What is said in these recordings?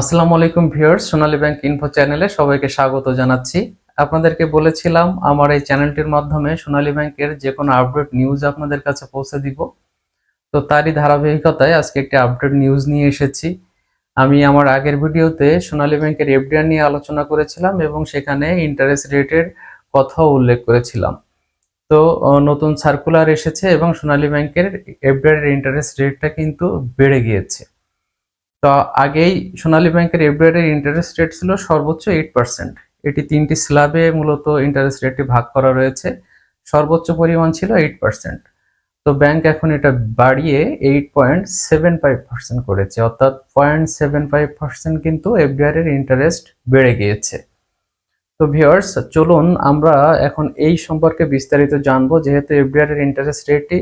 আসসালামু আলাইকুম ভিউয়ার্স, সোনালী bank info চ্যানেলে সবাইকে স্বাগত জানাচ্ছি। আপনাদেরকে বলেছিলাম আমার এই চ্যানেলটির মাধ্যমে সোনালী ব্যাংকের যে কোনো আপডেট নিউজ আপনাদের কাছে পৌঁছে দিব। তো তারই ধারাবাহিকতায় আজকে একটি আপডেট নিউজ নিয়ে এসেছি। আমি আমার আগের ভিডিওতে সোনালী ব্যাংকের এফডিআর নিয়ে আলোচনা করেছিলাম এবং সেখানে ইন্টারেস্ট রেটের কথাও উল্লেখ করেছিলাম। তো নতুন সার্কুলার এসেছে এবং সোনালী ব্যাংকের এফডিআর ইন্টারেস্ট রেটটা কিন্তু বেড়ে গিয়েছে। তো আগেই সোনালী ব্যাংকের এফডিআর এর ইন্টারেস্ট রেট ছিল সর্বোচ্চ এইট পার্সেন্ট এটি তিনটি স্ল্যাবে মূলত ইন্টারেস্ট রেটটি ভাগ করা রয়েছে। সর্বোচ্চ পরিমাণ ছিল এইট পার্সেন্ট তো ব্যাংক এখন এটা বাড়িয়ে eight point seven five percent করেছে। অর্থাৎ পয়েন্ট সেভেন ফাইভ পার্সেন্ট কিন্তু এফডিআর এর ইন্টারেস্ট বেড়ে গিয়েছে। তো ভিউয়ার্স চলুন আমরা এখন এই সম্পর্কে বিস্তারিত জানব। যেহেতু এফডিআর এর ইন্টারেস্ট রেটটি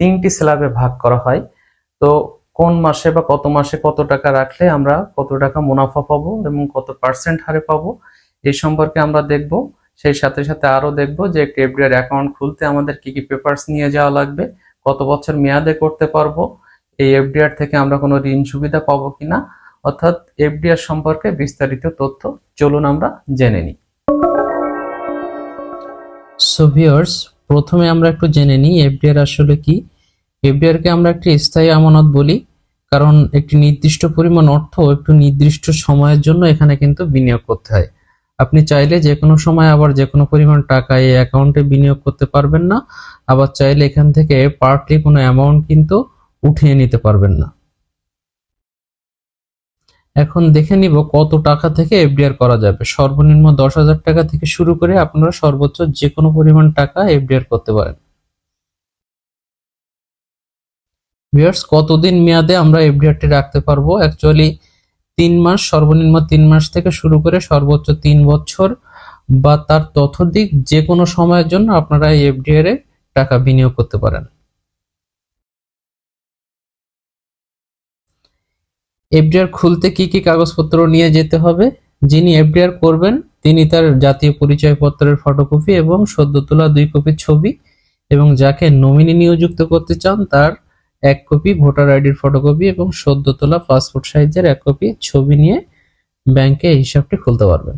তিনটি স্ল্যাবে ভাগ করা হয়, তো কোন মাসে বা কত মাসে কত টাকা রাখলে আমরা কত টাকা মুনাফা পাবো এবং কত পার্সেন্ট হারে পাবো, এই সম্পর্কে আমরা দেখব। সেই সাথে সাথে আরও দেখব যে এফডিআর অ্যাকাউন্ট খুলতে আমাদের কি কি পেপারস নিয়ে যাওয়া লাগবে, কত বছর মেয়াদে করতে পারব, এই এফডিআর থেকে আমরা কোনো ঋণ সুবিধা পাবো কিনা, অর্থাৎ এফডিআর সম্পর্কে বিস্তারিত তথ্য চলুন আমরা জেনে নিই। সো ভিউয়ার্স প্রথমে আমরা একটু জেনে নিই এফডিআর আসলে কি। এফডিআর কে আমরা একটি স্থায়ী আমানত বলি। কারণ একটি নির্দিষ্ট পরিমাণ অর্থ একটু নির্দিষ্ট সময়ের জন্য এখানে কিন্তু বিনিয়োগ করতে হয়। আপনি চাইলে যে কোনো সময় আবার যে কোনো পরিমাণ টাকা এই অ্যাকাউন্টে বিনিয়োগ করতে পারবেন না, আবার চাইলে এখান থেকে পার্টলি কোনো অ্যামাউন্ট কিন্তু উঠিয়ে নিতে পারবেন না। এখন দেখে নিব কত টাকা থেকে এফডিআর করা যাবে। সর্বনিম্ন দশ হাজার টাকা থেকে শুরু করে আপনারা সর্বোচ্চ যে কোনো পরিমাণ টাকা এফডিআর করতে পারেন। ভিউয়ার্স কতদিন মেয়াদে আমরা এফডিআরটি রাখতে পারব? অ্যাকচুয়ালি তিন মাস, সর্বনিম্ন তিন মাস থেকে শুরু করে সর্বোচ্চ তিন বছর বা তার ততোধিক যে কোনো সময়ের জন্য আপনারা এই এফডিআর এ টাকা বিনিয়োগ করতে পারেন। এফডিআর খুলতে কি কি কাগজপত্র নিয়ে যেতে হবে? যিনি এফডিআর করবেন, তিনি তার জাতীয় পরিচয়পত্রের ফটোকপি এবং সদ্য তোলা দুই কপি ছবি এবং যাকে নমিনি নিয়োজিত করতে চান, তার এক কপি ভোটার আইডির ফটোকপি এবং সদ্য তোলা পাসপোর্ট সাইজের এক কপি ছবি নিয়ে ব্যাংকে এই হিসাবটি খুলতে পারবেন।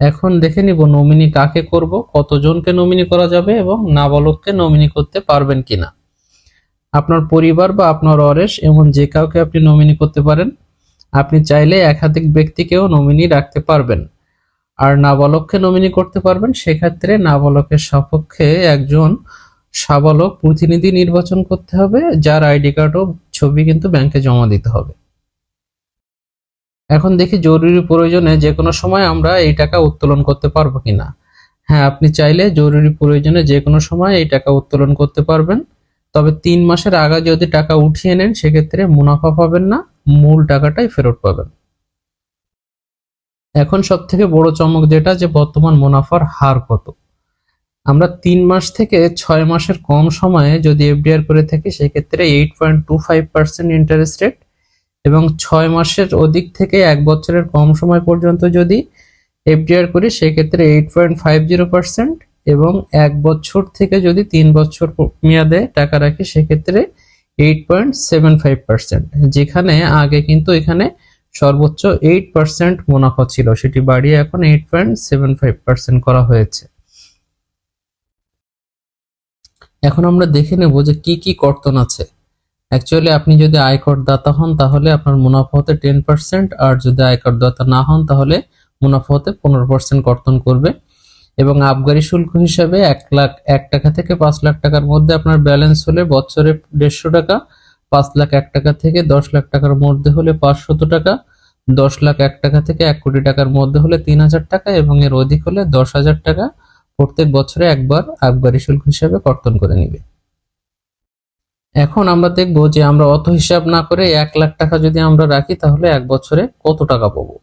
এখন দেখে নিব নমিনি কাকে করব, কতজনকে নমিনি করা যাবে এবং নাবালককে নমিনি করতে পারবেন কিনা। আপনার পরিবার বা আপনার অরেশ, এমন যে কাউকে আপনি নমিনি করতে পারেন, আপনি চাইলে একাধিক ব্যক্তিকেও নমিনি রাখতে পারবেন। আর নাবালককে নমিনি করতে পারবেন, সেক্ষেত্রে নাবালকের সপক্ষে একজন সাবালক প্রতিনিধি নির্বাচন করতে হবে, যার আইডি কার্ড ও ছবি কিন্তু ব্যাংকে জমা দিতে হবে। এখন দেখি জরুরি প্রয়োজনে যে কোনো সময় আমরা এই টাকা উত্তোলন করতে পারব কিনা। হ্যাঁ আপনি চাইলে জরুরি প্রয়োজনে যে কোনো সময় এই টাকা উত্তোলন করতে পারবেন। তবে তিন মাসের আগে যদি টাকা উঠিয়ে নেন, সেক্ষেত্রে মুনাফা পাবেন না, মূল টাকাটাই ফেরত পাবেন। এখন সব থেকে বড় চমক যেটা, যে বর্তমান মুনাফার হার কত। আমরা তিন মাস থেকে ছয় মাসের কম সময়ে যদি এফডিআর করে থাকি, সেক্ষেত্রে eight point two five percent interest rate এবং ছয় মাসের অধিক থেকে এক বছরের কম সময় পর্যন্ত যদি এফডিআর করি, সেক্ষেত্রে eight point five zero percent এবং এক বছর থেকে যদি তিন বছর মেয়াদে টাকা রাখি, সেক্ষেত্রে eight point seven five percent যেখানে আগে কিন্তু এখানে সর্বোচ্চ এইট পার্সেন্ট মুনাফা ছিল, সেটি বাড়িয়ে এখন eight point seven five percent করা হয়েছে। এখন আমরা দেখে নেব যে কি কি কর্তন আছে। অ্যাকচুয়ালি আপনি যদি আয়কর দাতা হন, তাহলে আপনার মুনাফা হতে টেন পার্সেন্ট আর যদি আয়কর দাতা না হন, তাহলে মুনাফা হতে পনেরো পার্সেন্ট কর্তন করবে। এবং আবগারি শুল্ক হিসাবে এক লাখ, এক টাকা থেকে পাঁচ লাখ টাকার মধ্যে আপনার ব্যালেন্স হলে বছরে দেড়শো টাকা, পাঁচ লাখ এক টাকা থেকে দশ লাখ টাকার মধ্যে হলে পাঁচশত টাকা, দশ লাখ এক টাকা থেকে এক কোটি টাকার মধ্যে হলে তিন হাজার টাকা, এবং এর অধিক হলে দশ হাজার টাকা প্রত্যেক বছরে একবার আবগারি শুল্ক হিসাবে কর্তন করে নিবে। এখন আমরা দেখব যে আমরা অত হিসাব না করে এক লাখ টাকা যদি আমরা রাখি, তাহলে এক বছরে কত টাকা পাবো?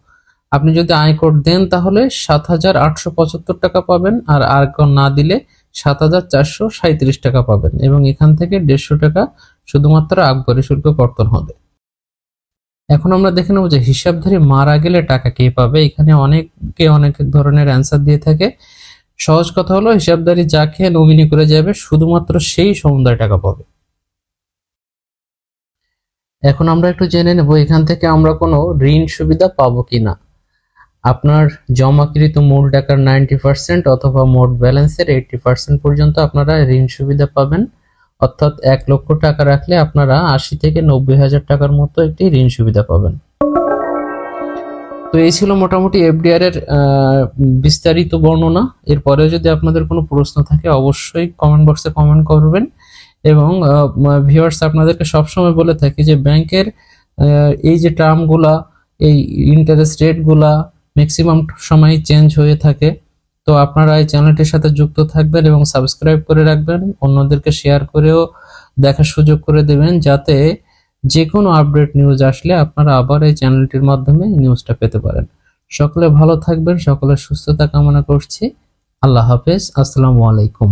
আপনি যদি আয়কর দেন, তাহলে সাত হাজার আটশো পঁচাত্তর টাকা পাবেন আর আয়কর না দিলে সাত হাজার চারশো টাকা পাবেন এবং এখান থেকে দেড়শো টাকা শুধুমাত্র আবগারি শুল্ক কর্তন হবে। এখন আমরা দেখে নেব যে হিসাবধারী মারা গেলে টাকা কে পাবে। এখানে অনেকে অনেক ধরনের অ্যান্সার দিয়ে থাকে। সহজ কথা হলো হিসাবধারী যাকে নমিনি করে যাবে, শুধুমাত্র সেই সমুদায় টাকা পাবে। এখন আমরা একটু জেনে নেব, এখান থেকে আমরা কোনো ঋণ সুবিধা পাবো কিনা। আপনার জমাকৃত মূল টাকার নাইনটি পার্সেন্ট অথবা মোট ব্যালেন্সের এইটটি পার্সেন্ট পর্যন্ত আপনারা ঋণ সুবিধা পাবেন। অর্থাৎ এক লক্ষ টাকা রাখলে আপনারা আশি থেকে নব্বই হাজার টাকার মতো একটি ঋণ সুবিধা পাবেন। তো এই ছিল মোটামুটি এফডিআর এর বিস্তারিত বর্ণনা। এরপরেও যদি আপনাদের কোনো প্রশ্ন থাকে, অবশ্যই কমেন্ট বক্সে কমেন্ট করবেন। এবং ভিউয়ার্স আপনাদেরকে সবসময় বলে থাকি যে ব্যাংকের এই যে টার্মগুলা এই ইন্টারেস্ট রেটগুলা ম্যাক্সিমাম সময় চেঞ্জ হয়ে থাকে। তো আপনারা এই চ্যানেলটির সাথে যুক্ত থাকবেন এবং সাবস্ক্রাইব করে রাখবেন। অন্যদেরকে শেয়ার করেও দেখার সুযোগ করে দেবেন, যাতে যে কোনো আপডেট নিউজ আসলে আপনারা আবার এই চ্যানেলটির মাধ্যমে নিউজটা পেতে পারেন। সকলে ভালো থাকবেন সকলে সুস্থতা কামনা করছি। আল্লাহ হাফেজ, আসসালামু আলাইকুম।